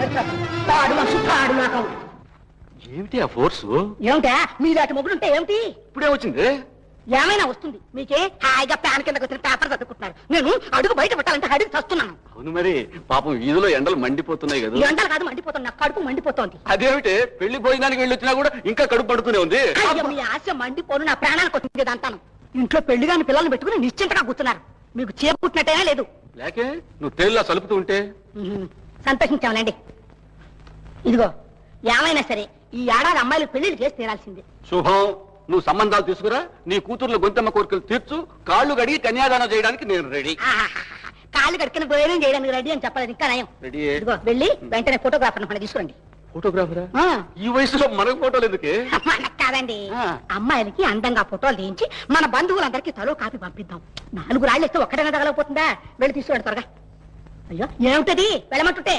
చేస్తారు తాడు మనిషి తాడు నాకం ఏమిటి ఆ ఫోర్సు? ఏమిటా? మీలాంటి మొగుడుంటే ఏమిటి? ఇప్పుడే వచ్చింది? ఏమైనా వస్తుంది. మీకే హాయిగా ప్యాన్ కిందకు వచ్చిన పేపర్ చదువుకుంటున్నారు. నేను అడుగు బయట పెట్టాలంటే అడుగు చస్తున్నాను. అవును మరి పాపం వీధిలో ఎండలు మండిపోతున్నాయి కదా. ఎండలు కాదు మండిపోతుంది నా కడుపు మండిపోతోంది. అదేమిటి? పెళ్ళి భోజనానికి వెళ్ళి వచ్చినా కూడా ఇంకా కడుపు పడుతూనే ఉంది? మీ ఆశ మండిపోను నా ప్రాణానికి వచ్చింది అంతాను ఇంట్లో పెళ్ళి కాని పిల్లల్ని పెట్టుకుని నిశ్చింతగా కూర్చున్నారు. మీకు చేపుట్టినట్టేనా లేదు. లేకే నువ్వు తేలిలా సలుపుతూ ఉంటే? ఉహుం, సంతోషించాంలేండి ఇదిగో ఏమైనా సరే ఈ ఏడాది అమ్మాయిలు పెళ్ళిళ్ళు చేసి తీరాల్సిందే. శుభం నువ్వు సంబంధాలు తీసుకురా నీ కూతుర్ల గొంతమ్మ కోరికలు తీర్చు కాళ్ళు కడిగి కన్యాదానం చేయడానికి నేను రెడీ. ఆహాహాహా. కాళ్ళు కడికిన భోజనం చేయడానికి రెడీ అని చెప్పలేదు ఇంకా నయం. రెడీ ఇదిగో వెళ్ళి వెంటనే ఫోటోగ్రాఫర్ మన తీసుకురండి. ఫోటోగ్రాఫరా? ఆ, ఈ వయసులో మనకు ఫోటోలు ఎందుకే? మనకు కాదండి. ఆ. అమ్మాయిలకి అందంగా ఫోటోలు తీయించి మన బంధువులందరికీ తలో కాపీ పంపిద్దాం. నాలుగు రాళ్ళు ఇస్తే ఒక్కడైనా తగలకపోతుందా? వెళ్ళి తీసుకురండి త్వరగా. అయ్యో ఏమిటది వెళ్ళమంటుంటే.